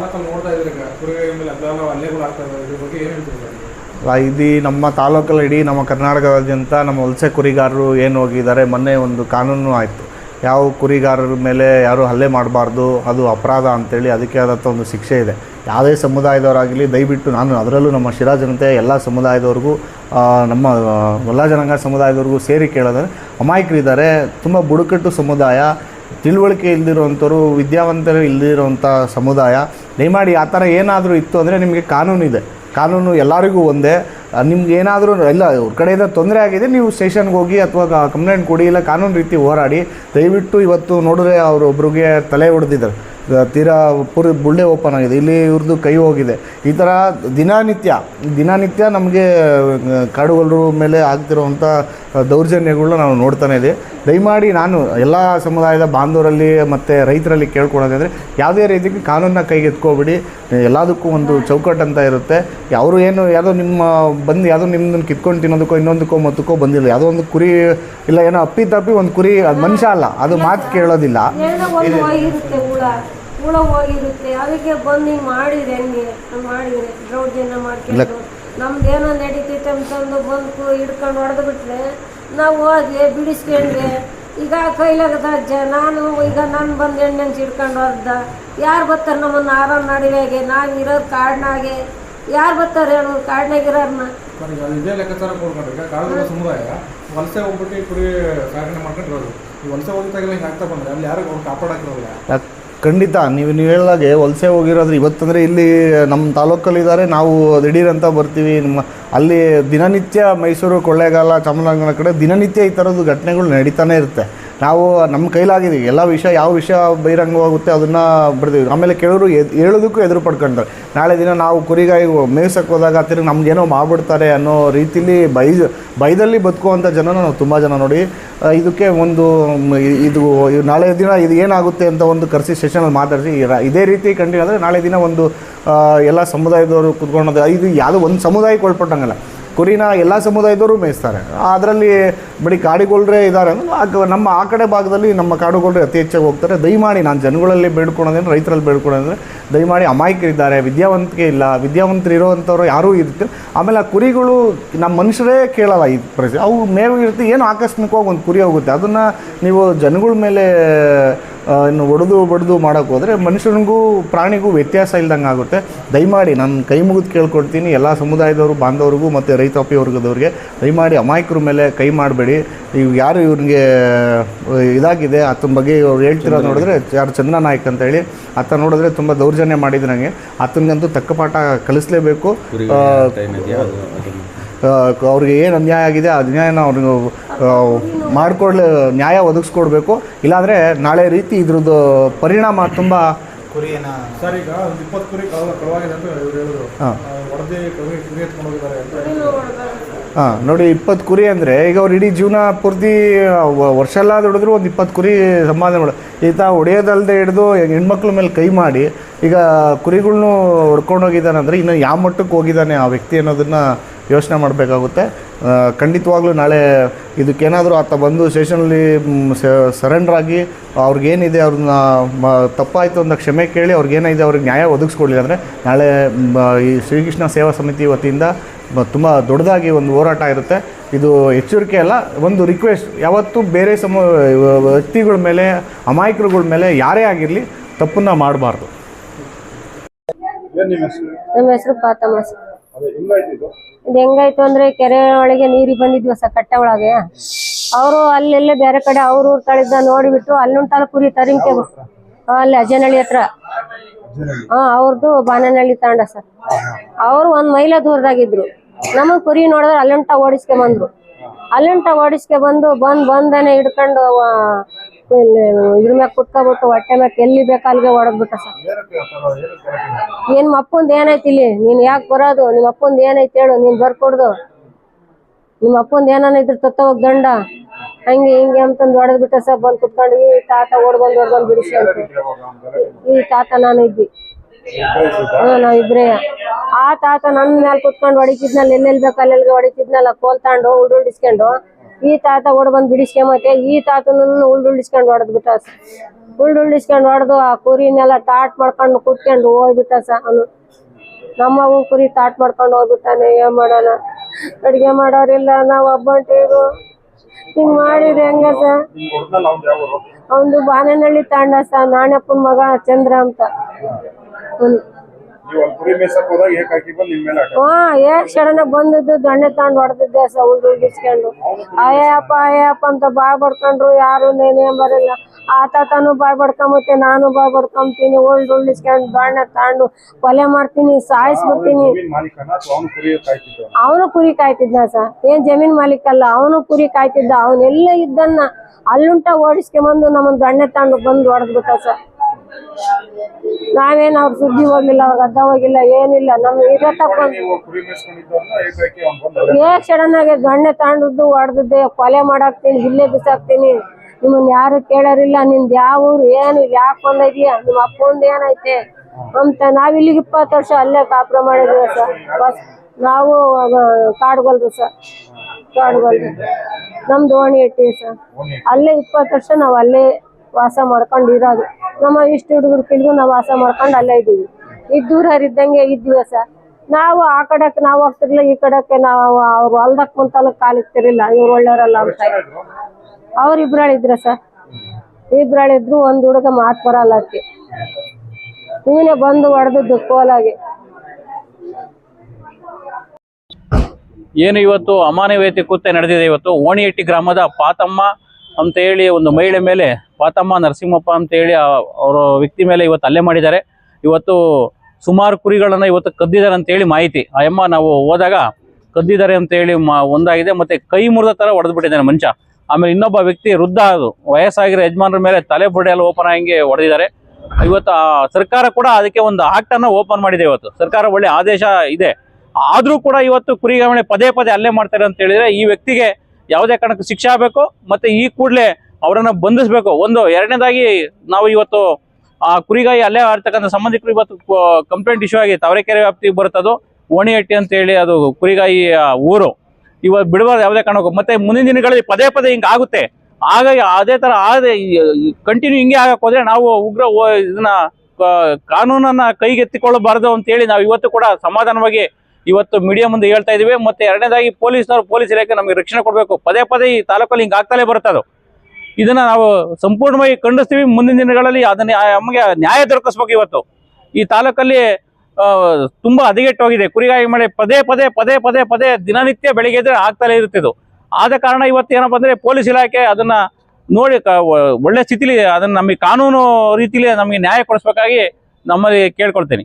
ನೋಡ್ತಾ? ಇದು ನಮ್ಮ ತಾಲೂಕಲ್ಲಿ ಇಡೀ ನಮ್ಮ ಕರ್ನಾಟಕದಾದ್ಯಂತ ನಮ್ಮ ವಲಸೆ ಕುರಿಗಾರರು ಏನು ಹೋಗಿದ್ದಾರೆ ಮೊನ್ನೆ ಒಂದು ಕಾನೂನು ಆಯಿತು. ಯಾವ ಕುರಿಗಾರರ ಮೇಲೆ ಯಾರು ಹಲ್ಲೆ ಮಾಡಬಾರ್ದು, ಅದು ಅಪರಾಧ ಅಂತೇಳಿ ಅದಕ್ಕೆ ಆದಂಥ ಒಂದು ಶಿಕ್ಷೆ ಇದೆ. ಯಾವುದೇ ಸಮುದಾಯದವರಾಗಲಿ, ದಯವಿಟ್ಟು ನಾನು ಅದರಲ್ಲೂ ನಮ್ಮ ಶಿರಾ ಜನತೆ, ಎಲ್ಲ ಸಮುದಾಯದವ್ರಿಗೂ ನಮ್ಮ ಎಲ್ಲ ಜನಾಂಗ ಸಮುದಾಯದವ್ರಿಗೂ ಸೇರಿ ಕೇಳೋದಂದ್ರೆ ಅಮಾಯಕರಿದ್ದಾರೆ ತುಂಬ ಬುಡಕಟ್ಟು ಸಮುದಾಯ, ತಿಳುವಳಿಕೆ ಇಲ್ದಿರೋವಂಥವ್ರು, ವಿದ್ಯಾವಂತರು ಇಲ್ಲದಿರುವಂಥ ಸಮುದಾಯ ದಯಮಾಡಿ ಆ ಥರ ಏನಾದರೂ ಇತ್ತು ಅಂದರೆ ನಿಮಗೆ ಕಾನೂನಿದೆ ಕಾನೂನು ಎಲ್ಲರಿಗೂ ಒಂದೇ. ನಿಮ್ಗೆ ಏನಾದರೂ ಎಲ್ಲ ಅವ್ರ ಕಡೆಯಿಂದ ತೊಂದರೆ ಆಗಿದೆ, ನೀವು ಸ್ಟೇಷನ್ಗೆ ಹೋಗಿ ಅಥವಾ ಕಂಪ್ಲೇಂಟ್ ಕೊಡಿ, ಇಲ್ಲ ಕಾನೂನು ರೀತಿ ಹೋರಾಡಿ, ದಯವಿಟ್ಟು ಇವತ್ತು ನೋಡಿದ್ರೆ ಅವರೊಬ್ರಿಗೆ ತಲೆ ಹೊಡೆದಿದ್ದಾರೆ. ತೀರಾ ಪೂರಿ ಬುಳ್ಳೆ ಓಪನ್ ಆಗಿದೆ. ಇಲ್ಲಿ ಇವ್ರದ್ದು ಕೈ ಹೋಗಿದೆ. ಈ ಥರ ದಿನನಿತ್ಯ ದಿನನಿತ್ಯ ನಮಗೆ ಕಾಡುಗೊಲ್ಲರ ಮೇಲೆ ಆಗ್ತಿರುವಂಥ ದೌರ್ಜನ್ಯಗಳನ್ನ ನಾವು ನೋಡ್ತಾನೆ ಇದ್ದೀವಿ. ದಯಮಾಡಿ ನಾನು ಎಲ್ಲ ಸಮುದಾಯದ ಬಾಂಧವರಲ್ಲಿ ಮತ್ತು ರೈತರಲ್ಲಿ ಕೇಳ್ಕೊಳ್ಳೋದಂದರೆ ಯಾವುದೇ ರೀತಿಗೆ ಕಾನೂನನ್ನ ಕೈಗೆ ಎತ್ಕೋಬಿಡಿ ಎಲ್ಲದಕ್ಕೂ ಒಂದು ಚೌಕಟ್ಟು ಅಂತ ಇರುತ್ತೆ. ಅವರು ಏನು ಯಾವುದೋ ನಿಮ್ಮ ಬಂದು ಯಾವುದೋ ನಿಮ್ಮನ್ನು ಕಿತ್ಕೊಂಡು ತಿನ್ನೋದಕ್ಕೋ ಇನ್ನೊಂದಕ್ಕೋ ಮತ್ತಕ್ಕೋ ಬಂದಿಲ್ಲ. ಯಾವುದೋ ಒಂದು ಕುರಿ ಇಲ್ಲ ಏನೋ ಅಪ್ಪಿ ತಪ್ಪಿ ಒಂದು ಕುರಿ ಅದು ಮನುಷ್ಯ ಅಲ್ಲ. ಅದು ಮಾತು ಕೇಳೋದಿಲ್ಲ. ಹುಳ ಹೋಗಿರುತ್ತೆ ಅದಕ್ಕೆ ಬಂದು ಹಿಂಗೆ ಮಾಡಿದ್ರೆ ಹೆಂಗೆ. ನಾನು ಮಾಡಿದ್ರೆ ದೌರ್ಜನ್ಯ ಮಾಡ್ಕೊಂಡು. ನಮ್ದೇನೋ ನಡೀತೈತೆ ಅಂತಂದು ಬಂದು ಹಿಡ್ಕೊಂಡು ಹೊಡೆದು ಬಿಟ್ರೆ ನಾವು ಹೋದ್ವಿ ಬಿಡಿಸ್ಕೊಂಡ್ವಿ ಈಗ ಕೈಲಾಗದ ಅಜ್ಜ ನಾನು ಈಗ ನಾನು ಬಂದು ಎಣ್ಣೆ ಹಿಡ್ಕೊಂಡು ಹೋದ ಯಾರು ಬರ್ತಾರೆ ನಮ್ಮನ್ನು ಆರಾಮ್ ನಡಿವಾಗೆ ನಾವು ಇರೋದು ಕಾಡ್ನಾಗೆ ಯಾರು ಬರ್ತಾರೆ ಹೇಳು ಕಾಡಿನಾಗಿರೋರ್ನ? ಇರೋರ್ನ ಇದೇ ಲೆಕ್ಕಾಚಾರ ಕೊಡ್ಕೊಂಡ್ರೆ. ಸಮುದಾಯ ವಲಸೆ ಹೋಗ್ಬಿಟ್ಟು ಕುರಿ ಸಾಗಣೆ ಮಾಡ್ಕೊಂಡಿರೋದು. ಈ ವಲಸೆ ಹೋಗಿದ್ದಾಗೆಲ್ಲ ಹಿಂಗೆ ಆಗ್ತಾ ಬಂದ್ರೆ ಅಲ್ಲಿ ಯಾರು ಅವ್ರು ಕಾಪಾಡಕ್ಕಿರೋಲ್ಲ ಖಂಡಿತ, ನೀವು ನೀವು ಹೇಳಿದಾಗೆ ವಲಸೆ ಹೋಗಿರೋದ್ರೆ ಇವತ್ತಂದರೆ ಇಲ್ಲಿ ನಮ್ಮ ತಾಲೂಕಲ್ಲಿದ್ದಾರೆ, ನಾವು ದಿಢೀರಂತ ಬರ್ತೀವಿ. ನಿಮ್ಮ ಅಲ್ಲಿ ದಿನನಿತ್ಯ ಮೈಸೂರು, ಕೊಳ್ಳೇಗಾಲ, ಚಾಮರಾಜನಗರ ಕಡೆ ದಿನನಿತ್ಯ ಈ ಥರದ್ದು ಘಟನೆಗಳು ನಡೀತಾನೆ ಇರುತ್ತೆ. ನಾವು ನಮ್ಮ ಕೈಲಾಗಿದ್ದೀವಿ ಎಲ್ಲ ವಿಷಯ ಯಾವ ವಿಷಯ ಬಹಿರಂಗವಾಗುತ್ತೆ ಅದನ್ನು ಬಿಡ್ತೀವಿ ಆಮೇಲೆ ಕೆಲವರು ಹೇಳೋದಕ್ಕೂ ಎದುರು ಪಡ್ಕೊಂತಾರೆ ನಾಳೆ ದಿನ ನಾವು ಕುರಿಗಾಯಿ ಮೇಯ್ಸಕ್ಕೆ ಹೋದಾಗ ತಿರುಗಿ ನಮ್ಗೇನೋ ಮಾಡ್ಬಿಡ್ತಾರೆ ಅನ್ನೋ ರೀತಿಲಿ ಬೈ ಬೈದಲ್ಲಿ ಬದುಕುವಂಥ ಜನನ ನಾವು ತುಂಬ ಜನ ನೋಡಿ. ಇದಕ್ಕೆ ಒಂದು ಇದು ನಾಳೆ ದಿನ ಇದು ಏನಾಗುತ್ತೆ ಅಂತ ಒಂದು ಕರೆಸಿ ಸೆಷನಲ್ಲಿ ಮಾತಾಡಿಸಿ ಇದೇ ರೀತಿ ಕಂಡಿ ಅಂದರೆ ನಾಳೆ ದಿನ ಒಂದು ಎಲ್ಲ ಸಮುದಾಯದವರು ಕುತ್ಕೊಂಡು, ಇದು ಯಾವುದೋ ಒಂದು ಸಮುದಾಯಕ್ಕೆ ಒಳಪಟ್ಟಂಗಲ್ಲ. ಕುರಿನ ಎಲ್ಲ ಸಮುದಾಯದವರು ಮೇಯಿಸ್ತಾರೆ. ಅದರಲ್ಲಿ ಬರೀ ಕಾಡುಗೊಳ್ರೆ ಇದ್ದಾರೆ ಅಂದ್ರೆ ನಮ್ಮ ಆ ಕಡೆ ಭಾಗದಲ್ಲಿ ನಮ್ಮ ಕಾಡುಗೊಳ್ರೆ ಅತಿ ಹೆಚ್ಚಾಗಿ ಹೋಗ್ತಾರೆ. ದಯಮಾಡಿ ನಾನು ಜನಗಳಲ್ಲಿ ಬೇಡ್ಕೊಳೋದೇನು ರೈತರಲ್ಲಿ ಬೇಡ್ಕೊಳೋದಂದ್ರೆ ದಯಮಾಡಿ ಅಮಾಯಕರಿದ್ದಾರೆ, ವಿದ್ಯಾವಂತಿಕೆ ಇಲ್ಲ, ವಿದ್ಯಾವಂತರು ಇರೋವಂಥವ್ರು ಯಾರೂ ಇರುತ್ತೆ ಆಮೇಲೆ ಆ ಕುರಿಗಳು ನಮ್ಮ ಮನುಷ್ಯರೇ ಕೇಳಲ್ಲ ಈ ಪರಿಸ್ಥಿತಿ. ಅವು ಮೇವು ಇರುತ್ತೆ, ಏನು ಆಕಸ್ಮಿಕವಾಗಿ ಒಂದು ಕುರಿ ಹೋಗುತ್ತೆ. ಅದನ್ನು ನೀವು ಜನಗಳ ಮೇಲೆ ಇನ್ನು ಒಡೆದು ಬಡ್ದು ಮಾಡೋಕ್ಕೆ ಹೋದರೆ ಮನುಷ್ಯನಿಗೂ ಪ್ರಾಣಿಗೂ ವ್ಯತ್ಯಾಸ ಇಲ್ದಂಗೆ ಆಗುತ್ತೆ. ದಯಮಾಡಿ ನಾನು ಕೈ ಮುಗಿದು ಕೇಳ್ಕೊಡ್ತೀನಿ. ಎಲ್ಲ ಸಮುದಾಯದವರು ಬಾಂಧವರಿಗೂ ಮತ್ತು ರೈತಾಪಿ ವರ್ಗದವ್ರಿಗೆ ದಯಮಾಡಿ ಅಮಾಯಕರ ಮೇಲೆ ಕೈ ಮಾಡಬೇಡಿ. ಇವು ಯಾರು ಇವ್ರಿಗೆ ಇದಾಗಿದೆ ಆತನ ಬಗ್ಗೆ ಇವ್ರು ಹೇಳ್ತಿರೋ ನೋಡಿದ್ರೆ ಯಾರು ಚಂದ್ರ ನಾಯ್ಕ ಅಂತ ಹೇಳಿ ಆತ ನೋಡಿದ್ರೆ ತುಂಬ ದೌರ್ಜನ್ಯ ಮಾಡಿದ್ರು ನನಗೆ ಆತನಿಗಂತೂ ತಕ್ಕ ಪಾಠ ಕಲಿಸ್ಲೇಬೇಕು. ಅವ್ರಿಗೆ ಏನು ಅನ್ಯಾಯ ಆಗಿದೆ ಆ ಅನ್ಯಾಯನ ಅವ್ರಿಗೆ ಮಾಡಿಕೊಡ್ಲೆ ನ್ಯಾಯ ಒದಗಿಸ್ಕೊಡ್ಬೇಕು. ಇಲ್ಲಾಂದರೆ ನಾಳೆ ರೀತಿ ಇದ್ರದ್ದು ಪರಿಣಾಮ ತುಂಬ ಸರ್ ಈಗ ಒಂದು ಇಪ್ಪತ್ತು ಕುರಿ ಕಳವ ಕಳವಾಗಿದೆ ಅಂತ ಇವ್ರು ಹೇಳಿದ್ರು. ಹಾಂ. ಹೊಡೆದಿ ಕುರಿ ಕುರಿ ಎತ್ಕೊಂಡು ಹೋಗಿದ್ದಾರೆ ಅಂತ ಹಾಂ ನೋಡಿ ಇಪ್ಪತ್ತು ಕುರಿ ಅಂದರೆ ಈಗ ಅವ್ರು ಇಡೀ ಜೀವನ ಪೂರ್ತಿ ವರ್ಷ ಎಲ್ಲ ದುಡಿದ್ರು ಒಂದು ಇಪ್ಪತ್ತು ಕುರಿ ಸಂಪಾದನೆ ಮಾಡ ಈತ ಹೊಡೆಯೋದಲ್ಲದೆ ಹಿಡಿದು ಹೆಣ್ಮಕ್ಳ ಮೇಲೆ ಕೈ ಮಾಡಿ ಈಗ ಕುರಿಗಳ್ನು ಹೊಡ್ಕೊಂಡು ಹೋಗಿದ್ದಾನೆ ಅಂದರೆ ಇನ್ನು ಯಾವ ಮಟ್ಟಕ್ಕೆ ಹೋಗಿದ್ದಾನೆ ಆ ವ್ಯಕ್ತಿ ಅನ್ನೋದನ್ನು ಯೋಚನೆ ಮಾಡಬೇಕಾಗುತ್ತೆ. ಖಂಡಿತವಾಗ್ಲೂ ನಾಳೆ ಇದಕ್ಕೇನಾದರೂ ಆತ ಬಂದು ಸ್ಟೇಷನಲ್ಲಿ ಸರೆಂಡರ್ ಆಗಿ ಅವ್ರಿಗೇನಿದೆ ಅವ್ರನ್ನ ಮ ತಪ್ಪಾಯಿತು ಅಂತ ಕ್ಷಮೆ ಕೇಳಿ ಅವ್ರಿಗೇನಿದೆ ಅವ್ರಿಗೆ ನ್ಯಾಯ ಒದಗಿಸ್ಕೊಡ್ಲಿಲ್ಲ ಅಂದರೆ ನಾಳೆ ಈ ಶ್ರೀಕೃಷ್ಣ ಸೇವಾ ಸಮಿತಿ ವತಿಯಿಂದ ತುಂಬ ದೊಡ್ಡದಾಗಿ ಒಂದು ಹೋರಾಟ ಇರುತ್ತೆ. ಇದು ಎಚ್ಚರಿಕೆ ಅಲ್ಲ ಒಂದು ರಿಕ್ವೆಸ್ಟ್ ಯಾವತ್ತೂ ಬೇರೆ ಸಮ ವ್ಯಕ್ತಿಗಳ ಮೇಲೆ ಅಮಾಯಕರುಗಳ ಮೇಲೆ ಯಾರೇ ಆಗಿರಲಿ ತಪ್ಪನ್ನ ಮಾಡಬಾರ್ದು. ನಿಮ್ಮ ಹೆಸರು? ನಮ್ಮ ಹೆಸರು ಪಾತಮ್ಮ ಇದು? ಹೆಂಗಾಯ್ತು ಅಂದ್ರೆ ಕೆರೆ ಒಳಗೆ ನೀರಿ ಬಂದಿದ್ವಿ ಸರ್ ಕಟ್ಟೆ ಒಳಗೆ. ಅವರು ಅಲ್ಲೆಲ್ಲ ಬೇರೆ ಕಡೆ ಅವ್ರ ಊರ್ ತಳಿದ್ದ ನೋಡಿಬಿಟ್ಟು ಅಲ್ಲುಂಟಲ್ಲ ಕುರಿ ತರಿಂಕೆ ಅಲ್ಲಿ ಅಜ್ಜನಹಳ್ಳಿ ಹತ್ರ. ಹಾ ಅವ್ರದ್ದು ಬಾನನಹಳ್ಳಿ ತಾಂಡ ಸರ್. ಅವ್ರು ಒಂದ್ ಮೈಲ ದೂರದಾಗಿದ್ರು. ನಮ್ಮ ಕುರಿ ನೋಡಿದ್ರೆ ಅಲ್ಲುಂಟ ಓಡಿಸ್ಕೆ ಬಂದ್ರು ಅಲ್ಲುಂಟ ಓಡಿಸ್ಕೆ ಬಂದು ಬಂದ್ ಬಂದನೆ ಹಿಡ್ಕೊಂಡು ಇದ್ರ ಮ್ಯಾಗ ಕುತ್ಕೊಬಿಟ್ಟು ಹೊಟ್ಟೆ ಮ್ಯಾಗ ಎಲ್ಲಿ ಬೇಕಾ ಅಲ್ಲಿಗೆ ಹೊಡೆದ್ಬಿಟ್ಟ ಸರ್ ನಿನ್ ಅಪ್ಪಂದ್ ಏನೈತಿ ಇಲ್ಲಿ? ನೀನ್ ಯಾಕೆ ಬರೋದು? ನಿಮ್ಮ ಅಪ್ಪಂದ್ ಏನೈತಿ ಹೇಳು, ನೀನ್ ಬರ್ಕೊಡ್ದು. ನಿಮ್ಮ ಅಪ್ಪಂದ್ ಏನಾನ ತತ್ತ ತತ್ತವಾಗ ದಂಡ. ಹಂಗೆ ಹಿಂಗೆ ಅಂತಂದು ಹೊಡೆದ್ ಸರ್ ಬಂದ್ ಕುತ್ಕೊಂಡು ಈ ತಾತ ಓಡ್ ಬಂದ್ ಓಡ್ ಈ ತಾತ ನಾನು ಇದ್ವಿ. ನಾವ್ ಇಬ್ರೇ. ಆ ತಾತ ನನ್ ಮ್ಯಾಲ್ ಕುತ್ಕೊಂಡು ಹೊಡಿತಿದ್ನಲ್ಲ ಎಲ್ಲೆಲ್ ಬೇಕು ಹೊಡಿತಿದ್ನಲ್ಲ, ಕೋಲ್ ತಗೊಂಡು ಉಳ್ದುಳ್ಡಿಸ್ಕೊಂಡು ಈ ತಾತ ಓಡ್ ಬಂದ್ ಬಿಡಿಸ್ಕೊಂಬತ್ತೆ ಈ ತಾತನನ್ನು ಉಳ್ದುಳ್ಡಿಸ್ಕೊಂಡು ಹೊಡೆದ್ ಬಿಟ್ಟ ಉಳ್ಳು ಉಳ್ಳಿಸ್ಕೊಂಡು ಹೊಡೆದು ಆ ಕುರಿನೆಲ್ಲ ತಾಟ್ ಮಾಡ್ಕೊಂಡು ಕುಟ್ಕೊಂಡು ಹೋಗ್ಬಿಟ್ಟ ಸ ಅವನು. ನಮ್ಮವು ಕುರಿ ತಾಟ್ ಮಾಡ್ಕೊಂಡು ಹೋಗ್ಬಿಟ್ಟಾನೆ ಏನ್ ಮಾಡೋಣ? ಅಡ್ಗೆ ಮಾಡೋರಿಲ್ಲ ನಾವು ಒಬ್ಬಂಟಿಗೂ ಹಿಂಗ್ ಮಾಡಿದ್ರೆ ಹೆಂಗ ಸ? ಅವನು ಬಾನನಹಳ್ಳಿ ತಾಂಡ ಸ ನಾಣ್ಯಪ್ಪನ ಮಗ ಚಂದ್ರ ಅಂತ. ಅವ್ನು. ಏಕ್ ಶರಣ ಬಂದಿದ್ದು ದೊಣ್ಣೆ ತಗೊಂಡು ಹೊಡೆದಿದ್ದೆ ಸೌಂಡ್ ಉಗಿಸ್ಕೊಂಡು. ಅಯ್ಯಪ್ಪ ಅಯ್ಯಪ್ಪ ಅಂತ ಬಾಯ್ ಬಡ್ಕೊಂಡ್ರು ಯಾರು ನೇನೇ ಬರಲ್ಲ. ಆತ ತಾನು ಬಾಯ್ ಬಡ್ಕೊಂಬತ್ತೆ ನಾನು ಬಾಯ್ ಬಡ್ಕೊಂತೀನಿ ಉಳ್ಳು ಉಳ್ಳಿಸ್ಕೊಂಡು ದೊಣ್ಣೆ ತಗೊಂಡು ಕೊಲೆ ಮಾಡ್ತೀನಿ ಸಾಯಿಸ್ಬಿಡ್ತೀನಿ. ಅವನು ಕುರಿ ಕಾಯ್ತಿದ್ದ ಸರ್ ಏನ್ ಜಮೀನ್ ಮಾಲೀಕ ಅಲ್ಲ ಅವನು ಕುರಿ ಕಾಯ್ತಿದ್ದ ಅವನೆಲ್ಲ ಇದ್ದನ್ನ ಅಲ್ಲುಂಟ ಓಡಿಸ್ಕೊಂಬಂದು ನಮ್ಮ ದೊಣ್ಣೆ ತಗೊಂಡು ಬಂದು ಹೊಡೆದ್ಬಿಟ್ಟ ಸ ನಾವೇನ್ ಅವ್ರ ಸುದ್ದಿ ಹೋಗಿಲ್ಲ ಅವ್ರ ಗದ್ದ ಹೋಗಿಲ್ಲ ಏನಿಲ್ಲ ನಮ್ಗೆ ಇರೋ ತಕ್ಕೊಂಡು ಏ ಸಡನ್ ಆಗಿ ದೊಣ್ಣೆ ತಗೊಂಡದ್ದು ಹೊಡೆದಿದ್ದೆ ಕೊಲೆ ಮಾಡಾಕ್ತೀನಿ ಇಲ್ಲೇ ಬಿಸಾಕ್ತೀನಿ ನಿಮ್ಮನ್ ಯಾರು ಕೇಳೋರಿಲ್ಲ ನಿಮ್ದು ಯಾವ ಊರು ಏನು ಇಲ್ಲಿ ಯಾಕೆ ಬಂದಿದ್ಯಾ? ನಿಮ್ಮ ಅಪ್ಪಂದು ಏನೈತೆ? ಅಂತ ನಾವ್ ಇಲ್ಲಿಗೆ ಇಪ್ಪತ್ತು ವರ್ಷ ಅಲ್ಲೇ ಕಾಪ್ರ ಮಾಡಿದ್ವಿ ಸರ್. ಬಸ್ ನಾವು ಕಾಡ್ಗೊಲ್ರು ಸರ್. ಕಾಡ್ಗೊಲ್ರು. ನಮ್ದು ಓಣಿ ಇಟ್ಟಿವಿ ಸರ್. ಅಲ್ಲೇ ಇಪ್ಪತ್ತು ವರ್ಷ ನಾವು ಅಲ್ಲೇ ವಾಸ ಮಾಡ್ಕೊಂಡು ಇರೋದು. ನಮ್ಮ ಇಷ್ಟು ಹುಡುಗರು ಕಿಲ್ಗೂ ನಾವು ವಾಸ ಮಾಡ್ಕೊಂಡು ಅಲ್ಲೇ ಇದ್ದೀವಿ. ಈಗ ದೂರ ಇದ್ದಂಗೆ ಇದ್ವಿ ಸರ್ ನಾವು ಆ ಕಡೆಕ್ ನಾವು ಹೋಗ್ತಿರ್ಲಿಲ್ಲ, ಈ ಕಡೆಕ್ಕೆ ನಾವು ಅವ್ರು ಹೊಲ್ದಕ್ ಕುಂತಲ್ಲ ಕಾಲಿಕ್ತಿರ್ಲಿಲ್ಲ ಇವ್ರು ಒಳ್ಳೆಯವರಲ್ಲ ಅಂತ. ಅವ್ರು ಸರ್. ಇಬ್ರಾಳಿದ್ರು ಒಂದ್ ಹುಡುಗ ಮಾತು ಬರಲ್ಲ ಅದಕ್ಕೆ ಇವನೇ ಬಂದು ಹೊಡೆದದ್ದು ಕೋಲಾಗಿ. ಏನು ಇವತ್ತು ಅಮಾನವೀಯತೆ ಕೃತ್ಯ ನಡೆದಿದೆ ಇವತ್ತು? ಓಣಿಹಟ್ಟಿ ಗ್ರಾಮದ ಪಾತಮ್ಮ ಅಂತ ಹೇಳಿ ಒಂದು ಮಹಿಳೆ ಮೇಲೆ, ಪಾತಮ್ಮ ನರಸಿಂಹಪ್ಪ ಅಂತ ಹೇಳಿ ಅವರ ವ್ಯಕ್ತಿ ಮೇಲೆ ಇವತ್ತು ಹಲ್ಲೆ ಮಾಡಿದ್ದಾರೆ. ಇವತ್ತು ಸುಮಾರು ಕುರಿಗಳನ್ನು ಇವತ್ತು ಕದ್ದಿದ್ದಾರೆ ಅಂತ ಹೇಳಿ ಮಾಹಿತಿ. ಆ ಅಮ್ಮ ನಾವು ಹೋದಾಗ ಕದ್ದಿದ್ದಾರೆ ಅಂತ ಹೇಳಿ ಒಂದಾಗಿದೆ ಮತ್ತೆ ಕೈ ಮುರಿದ ತರ ಹೊಡೆದ್ಬಿಟ್ಟಿದ್ದಾನೆ ಮಂಚ ಆಮೇಲೆ ಇನ್ನೊಬ್ಬ ವ್ಯಕ್ತಿ ವೃದ್ಧ ಅದು ವಯಸ್ಸಾಗಿರೋ ಯಜಮಾನರ ಮೇಲೆ ತಲೆ ಬುಡೆಯಲ್ಲಿ ಓಪನ್ ಆಗಿ ಹೊಡೆದಿದ್ದಾರೆ ಇವತ್ತು ಸರ್ಕಾರ ಕೂಡ ಅದಕ್ಕೆ ಒಂದು ಆಕ್ಟ್ ಓಪನ್ ಮಾಡಿದೆ ಇವತ್ತು. ಸರ್ಕಾರ ಒಳ್ಳೆ ಆದೇಶ ಇದೆ. ಆದರೂ ಕೂಡ ಇವತ್ತು ಕುರಿಗಾವಣೆ ಪದೇ ಪದೇ ಅಲ್ಲೇ ಮಾಡ್ತಾರೆ ಅಂತ ಹೇಳಿದ್ರೆ ಈ ವ್ಯಕ್ತಿಗೆ ಯಾವುದೇ ಕಾರಣಕ್ಕೆ ಶಿಕ್ಷೆ ಆಗಬೇಕು, ಮತ್ತೆ ಈ ಕೂಡಲೇ ಅವರನ್ನು ಬಂಧಿಸಬೇಕು. ಒಂದು, ಎರಡನೇದಾಗಿ ನಾವು ಇವತ್ತು, ಆ, ಕುರಿಗಾಯಿ ಅಲ್ಲೇ ಆಡ್ತಕ್ಕಂಥ ಸಂಬಂಧಿಕರು ಇವತ್ತು ಕಂಪ್ಲೇಂಟ್ ಇಶ್ಯೂ ಆಗಿ ತಾವರೆಕೆರೆ ವ್ಯಾಪ್ತಿಗೆ ಬರುತ್ತದು. ಓಣಿಹಟ್ಟಿ ಅಂತ ಹೇಳಿ ಅದು ಕುರಿಗಾಯಿ ಊರು. ಇವತ್ತು ಬಿಡಬಾರ್ದು ಯಾವುದೇ ಕಾರಣಕ್ಕೂ. ಮತ್ತೆ ಮುಂದಿನ ದಿನಗಳಲ್ಲಿ ಪದೇ ಪದೇ ಹಿಂಗೆ ಆಗುತ್ತೆ. ಹಾಗಾಗಿ ಅದೇ ಥರ ಆದರೆ ಕಂಟಿನ್ಯೂ ಹಿಂಗೆ ಆಗಕ್ಕೆ ಹೋದರೆ ನಾವು ಉಗ್ರ ಇದನ್ನ ಕಾನೂನನ್ನು ಕೈಗೆತ್ತಿಕೊಳ್ಳಬಾರ್ದು ಕೈಗೆತ್ತಿಕೊಳ್ಳಬಾರದು ಅಂತ ಹೇಳಿ ನಾವು ಇವತ್ತು ಕೂಡ ಸಮಾಧಾನವಾಗಿ ಇವತ್ತು ಮೀಡಿಯಾ ಮುಂದೆ ಹೇಳ್ತಾ ಇದೀವಿ. ಮತ್ತೆ ಎರಡನೇದಾಗಿ ಪೊಲೀಸ್ನವರು ಪೊಲೀಸ್ ಇಲಾಖೆ ನಮಗೆ ರಕ್ಷಣೆ ಕೊಡಬೇಕು. ಪದೇ ಪದೇ ಈ ತಾಲೂಕಲ್ಲಿ ಹಿಂಗೆ ಆಗ್ತಲೇ ಬರುತ್ತೆ ಅದು. ಇದನ್ನ ನಾವು ಸಂಪೂರ್ಣವಾಗಿ ಖಂಡಿಸ್ತೀವಿ. ಮುಂದಿನ ದಿನಗಳಲ್ಲಿ ಅದನ್ನ ನಮಗೆ ನ್ಯಾಯ ದೊರಕಿಸ್ಬೇಕು ಇವತ್ತು. ಈ ತಾಲೂಕಲ್ಲಿ ತುಂಬಾ ಹದಗೆಟ್ಟೋಗಿದೆ ಕುರಿಗಾಯಿ ಮಳೆ ಪದೇ ಪದೇ ಪದೇ ಪದೇ ಪದೇ ದಿನನಿತ್ಯ ಬೆಳಿಗ್ಗೆ ಎದ್ರೆ ಆಗ್ತಲೇ ಇರುತ್ತಿದ್ದು ಆದ ಕಾರಣ ಇವತ್ತು ಏನಪ್ಪ ಅಂದ್ರೆ ಪೊಲೀಸ್ ಇಲಾಖೆ ಅದನ್ನ ನೋಡಿ ಒಳ್ಳೆ ಸ್ಥಿತಿಲಿ ಅದನ್ನ ನಮಗೆ ಕಾನೂನು ರೀತಿಲಿ ನಮಗೆ ನ್ಯಾಯ ಕೊಡಿಸ್ಬೇಕಾಗಿ ನಮ್ಮಲ್ಲಿ ಕೇಳ್ಕೊಳ್ತೇನೆ.